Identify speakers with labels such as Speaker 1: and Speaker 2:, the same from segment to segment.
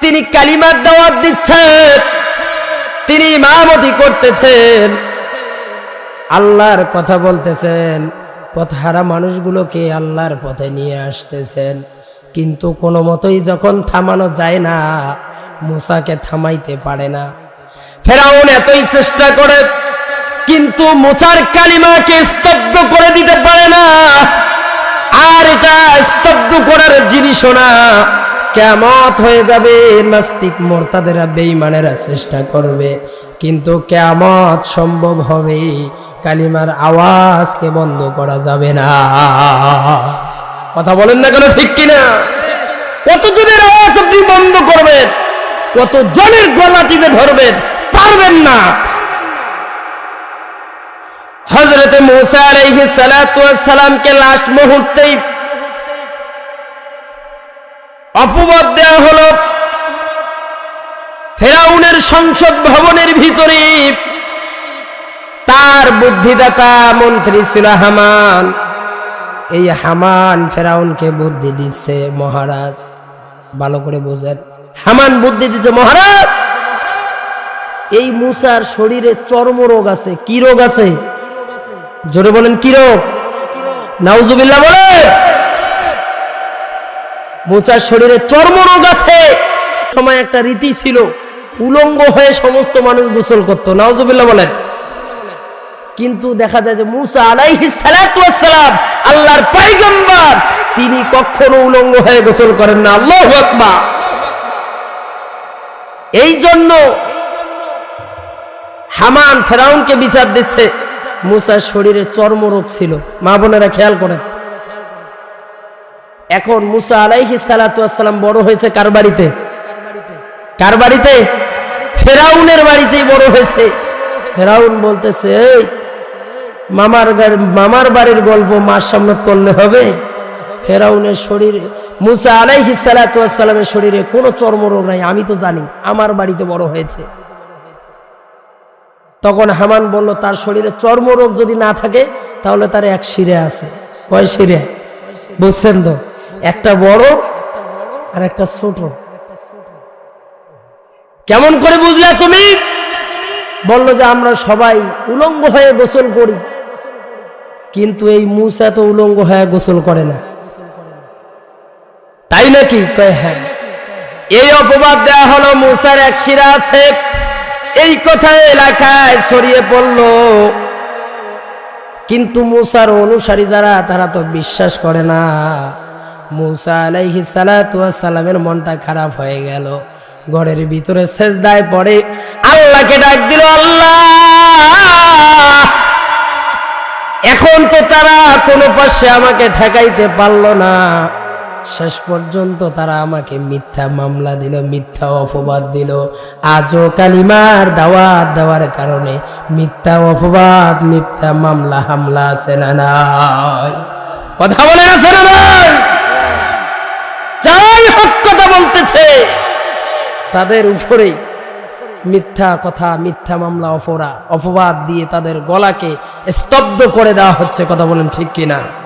Speaker 1: তিনি কালিমার দাওয়াত দিচ্ছেন, তিনি ইমামতি করতেছেন। আল্লাহর কথা বলতেছেন পথহারা মানুষগুলোকে আল্লাহর পথে নিয়ে আসতেছেন। কিন্তু কোনো মতোই যখন থামানো যায় না, মুসাকে থামাইতে পারে না। ফেরাউন এতই চেষ্টা করে, কিন্তু মুসার কালিমাকে স্তব্ধ করে দিতে পারে না। আর এটা স্তব্ধ করার জিনিসও না। কেমত হয়ে যাবে, নাস্তিক মোরতাদেরা বেঈমানেরা চেষ্টা করবে। কিন্তু কেমত সম্ভব হবে, কালিমার আওয়াজকে বন্ধ করা যাবে না। কথা বলেন না কেন ঠিক কিনা? কত জনের আওয়াজ আপনি বন্ধ করবেন? কত জনের গলা টিপে ধরবেন? পারবেন না। হজরতে সালামকে লাস্ট মুহূর্তেই অপবাদ দেওয়া হলো। ফেরাউনের সংসদ ভবনের ভিতরে তার বুদ্ধিদাতা মন্ত্রী ছিল হামান। এই হামান ফেরাউনকে বুদ্ধি দিচ্ছে, মহারাজ, ভালো করে বোঝেন। হামান বুদ্ধি দিচ্ছে, মহারাজ, এই মুসার শরীরে চর্মরোগ আছে, কি রোগ আছে? জোরে বলেন, কি রোগ? নাউজুবিল্লাহ বলে মুসার শরীরে চর্মরোগ আছে। সময় একটা রীতি ছিল, উলঙ্গ হয়ে সমস্ত মানুষ গোসল করতো, নাউজুবিল্লাহ বলেন। কিন্তু দেখা যায় যে মুসা আলাইহি সালাম আল্লাহর পয়গম্বর, তিনি কখনো উলঙ্গ হয়ে গোসল করেন না। আল্লাহু আকবার। এই জন্য হামান ফেরাউনকে বিচার দিচ্ছে। মুসার শরীরে চর্মরোগ ছিল। মা বোনেরা খেয়াল করেন। এখন মুসা আলাইহি সালাম বড় হয়েছে কার বাড়িতে? কার বাড়িতে? ফেরাউনের বাড়িতেই বড় হয়েছে। ফেরাউন বলতেছে "এই, মামার মামার বাড়ির গল্প মার সামনে করলে হবে? ফেরাউনের শরীরে মুসা আলাইহি সালামের শরীরে কোনো চর্মরোগ নাই আমি তো জানি আমার বাড়িতে বড় হয়েছে। তখন হামান বলল, তার শরীরে চর্মরোগ যদি না থাকে, তাহলে তার এক শিরে আছে। কয় শিরে? বুঝছেন তো? একটা বড় আর একটা ছোট। কেমন করে বুঝলে তুমি? বলল যে, আমরা সবাই উলঙ্গ হয়ে গোসল করি। কিন্তু এই মুসা তো উলঙ্গ হয়ে গোসল করে না। তাই নাকি? কয় হ্যাঁ। এই অপবাদ দেওয়া হলো, মুসার এক শিরা আছে। এই কথা এলাকায় ছড়িয়ে পড়ল। কিন্তু মুসার অনুসারী যারা, তারা তো বিশ্বাস করে না। মুসা আলাইহি সালামের মনটা খারাপ হয়ে গেল। ঘরের ভিতরে সেজদায় পড়ে আল্লাহকে ডাক দিল, আল্লাহ! এখন তো তারা কোনো পাশে আমাকে ঠেকাইতে পারল না। শেষ পর্যন্ত তারা আমাকে মিথ্যা মামলা দিল, মিথ্যা অপবাদ দিল। আজও কালিমার দাওয়াত দেওয়ার কারণে মিথ্যা অপবাদ, মিথ্যা মামলা, হামলা আছে না নাই? কথা বলে আছে না নাই? যাই হক, কথা বলতেছে। তাদের উপরে মিথ্যা কথা, মিথ্যা মামলা, অপরা অপবাদ দিয়ে তাদের গলাকে স্তব্ধ করে দেওয়া হচ্ছে, কথা বলেন ঠিক কিনা?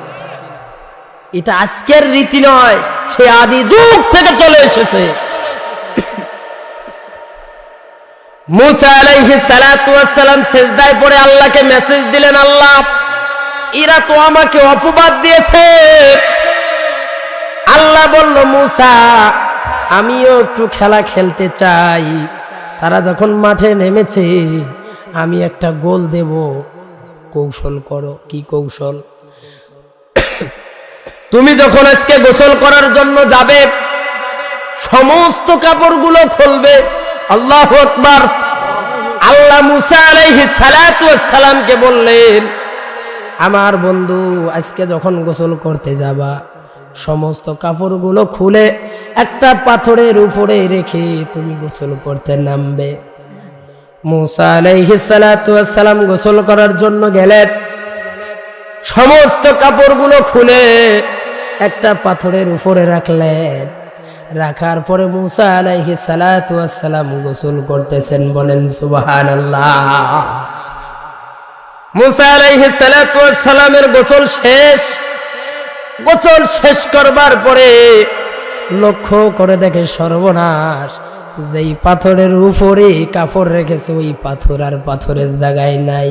Speaker 1: এটা আজকের রীতি নয় সে আদি যুগ থেকে চলে এসেছে। মেসেজ দিলেন, আল্লাহ, এরা তো আমাকে অপবাদ দিয়েছে। আল্লাহ আমিও একটু খেলা খেলতে চাই। তারা যখন মাঠে নেমেছে, আমি একটা গোল দেব। কৌশল করো। কি কৌশল? তুমি যখন আজকে গোসল করার জন্য যাবে, সমস্ত কাপড়গুলো খুলবে, আল্লাহ আকবার। আল্লাহ মুসা আলাইহি সালামকে বললেন, আমার বন্ধু, আজকে যখন গোসল করতে যাবা, সমস্ত কাপড়গুলো খুলে একটা পাথরের উপরে রেখে তুমি গোসল করতে নামবে। মুসা আলাইহিস সালাতু সালাম গোসল করার জন্য গেলেন, সমস্ত কাপড়গুলো খুলে একটা পাথরের উপরে রাখলেন। রাখার পরে মুসা আলাইহি সালাম গোসল করতেছেন, বলেন, সুবহানাল্লাহ। মুসা আলাইহি সালামের গোসল শেষ। গোচল শেষ করবার পরে লক্ষ্য করে দেখে সর্বনাশ, যেই পাথরের উপরে কাপড় রেখেছে, ওই পাথর আর পাথরের জায়গায় নাই।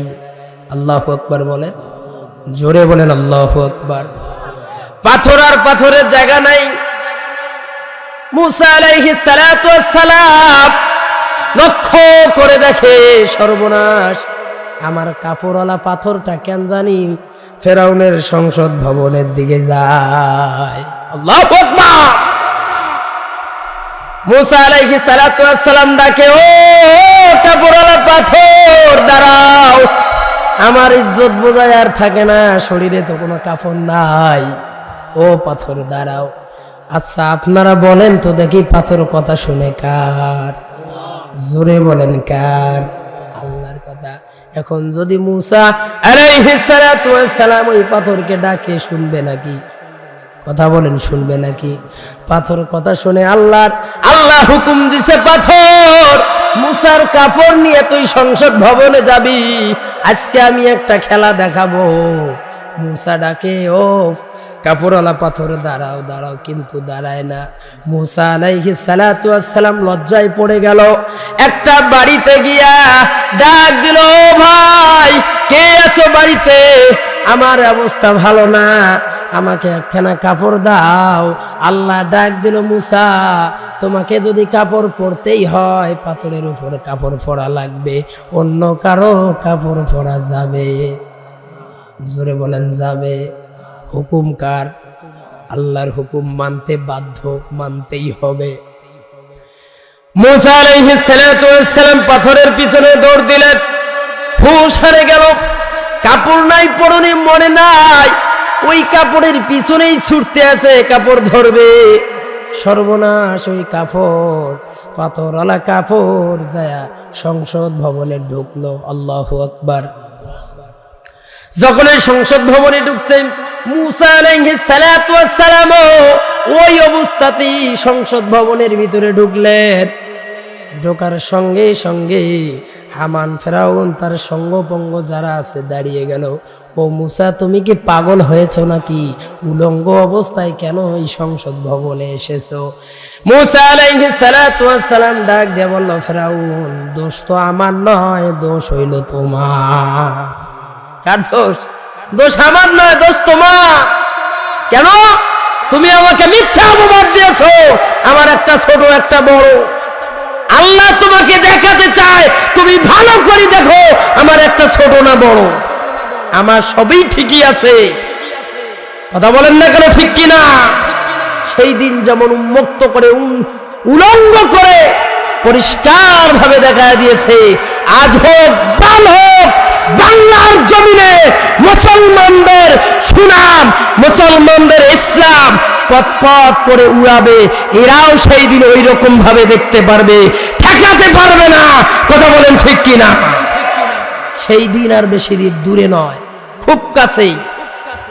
Speaker 1: আল্লাহ আকবার বলেন, জোরে বলেন, আল্লাহ আকবার। পাথর আর পাথরের জায়গা নাই। মুসা আলাইহিস সালাতু সালাম লক্ষ্য করে দেখে, সর্বনাশ। আমার কাপড়ওয়ালা পাথরটা কেন জানি ফেরাউনের সংসদ ভবনের দিকে যায়। আল্লাহ মুসা আলাইহিস সালাতু সালাম ডাকে, ও, কাপড়ওয়ালা পাথর, দাঁড়াও। আমার ইজ্জত বোঝায় আর থাকে না, শরীরে তো কোনো কাপড় নাই। ও পাথর, দাঁড়াও। আচ্ছা আপনারা বলেন তো দেখি পাথর কথা শুনে কার? জোরে বলেন কার? আল্লাহর কথা। এখন যদি মুসা সালাম ওই পাথরকে ডাকে, শুনবে নাকি? কথা বলেন, শুনবে নাকি? পাথর কথা শুনে আল্লাহর, আল্লাহ হুকুম দিছে পাথর, মুসার কাপড় নিয়ে তুই সংসদ ভবনে যাবি, আজকে আমি একটা খেলা দেখাবো। মুসা ডাকে, ও কাপড়ওয়ালা পাথর দাঁড়াও দাঁড়াও, কিন্তু দাঁড়ায় না। মুসা আলাইহি সালাতু সালাম লজ্জায় পড়ে গেল। একটা বাড়িতে গিয়া ডাক দিল ভাই, কে আছো বাড়িতে? আমার অবস্থা ভালো না। আমাকে একখানা কাপড় দাও। আল্লাহ ডাক দিল, মুসা, তোমাকে যদি কাপড় পরতেই হয়, পাথরের উপর কাপড় পরা লাগবে, অন্য কারও কাপড় পরা যাবে। জোরে বলেন, যাবে। হুকুম কার? আল্লাহর হুকুম মানতে বাধ্য, মানতেই হবে। মুসা ওয়াস সালাম পাথরের পিছনে দৌড় দিলেন। হুশ হারে গেল। কাপড় নাই, পরনে মনে নাই। ওই কাপড়ের পিছনেই ছুটতে আছে, কাপড় ধরবে। সর্বনাশ ওই কাপড় পাথরওয়ালা কাপড় যায় সংসদ ভবনে ঢুকলো। আল্লাহ আকবার। যখন সংসদ ভবনে ঢুকছেন ওই অবস্থাতেই সংসদ ভবনের ভিতরে ঢুকলেন। ঢোকার সঙ্গে সঙ্গে হামান ফেরাউন তার সঙ্গপঙ্গ যারা আছে দাঁড়িয়ে গেল। ও মুসা, তুমি কি পাগল হয়েছ নাকি? উলঙ্গ অবস্থায় কেন এই সংসদ ভবনে এসেছ? মুসা সালাম ডাক দিয়ে বলল, ফেরাউন, দোষ তো আমার নয়, দোষ হইল তোমার। কার দোষ? দোষ আমার নয়, দোষ তোমার। কেন? তুমি আমাকে মিথ্যা অপবাদ দিয়েছ। আমার একটা ছোট, একটা বড়। আল্লাহ তোমাকে দেখাতে চায়, তুমি ভালো করে দেখো, আমার একটা ছোট না বড়। আমার সবই ঠিকই আছে। কথা বলেন না কেন ঠিক কিনা? সেই দিন যেমন উন্মুক্ত করে উলঙ্গ করে পরিষ্কার ভাবে দেখা দিয়েছে, আজ হোক, কাল হোক বাংলার জমিনে মুসলমানদের সুনাম, মুসলমানদের ইসলাম পথ করে উড়াবে। এরাও সেই দিন ওই রকম ভাবে দেখতে পারবে। ঠেকাতে পারবে না। কথা বলেন ঠিক কিনা? সেই দিন আর বেশি দিন দূরে নয়। খুব কাছেই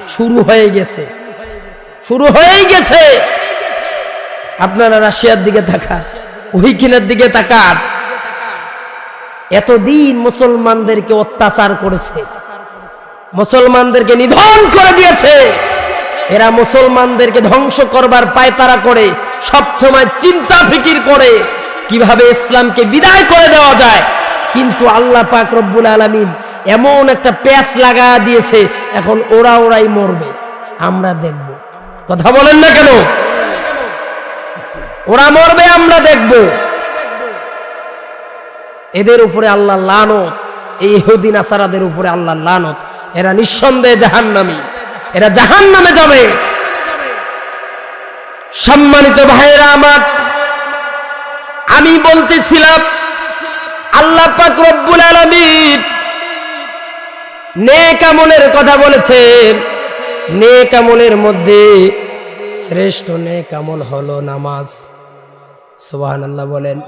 Speaker 1: শুরু হয়ে গেছে। শুরু হয়েই গেছে। আপনারা রাশিয়ার দিকে তাকান উইকিনের দিকে তাকান। এতদিন মুসলমানদেরকে অত্যাচার করেছে, মুসলমানদেরকে নিধন করে দিয়েছে। এরা মুসলমানদেরকে ধ্বংস করবার পায়তারা করে, সবসময় চিন্তা ফিকির করে, কীভাবে ইসলামকে বিদায় করে দেওয়া যায়। কিন্তু আল্লাহ পাক রব্বুল আলমিন এমন একটা প্যাচ লাগা দিয়েছে, এখন ওরা ওরাই মরবে, আমরা দেখব। কথা বলেন না কেন? ওরা মরবে, আমরা দেখব। এদের উপরে আল্লাহ লানত, এই ইহুদিন আসারাদের উপরে আল্লাহ লানত। এরা নিঃসন্দেহে জাহান্নামী। এরা জাহান নামে যাবে। সম্মানিত ভাইয়েরা আমার, আমি বলতেছিলাম, আল্লাহ পাক রব্বুল আলামিন নেক কথা বলেছেন। নেক আমলের মধ্যে শ্রেষ্ঠ নেক আমল হলো নামাজ। সুবহানাল্লাহ বলেন।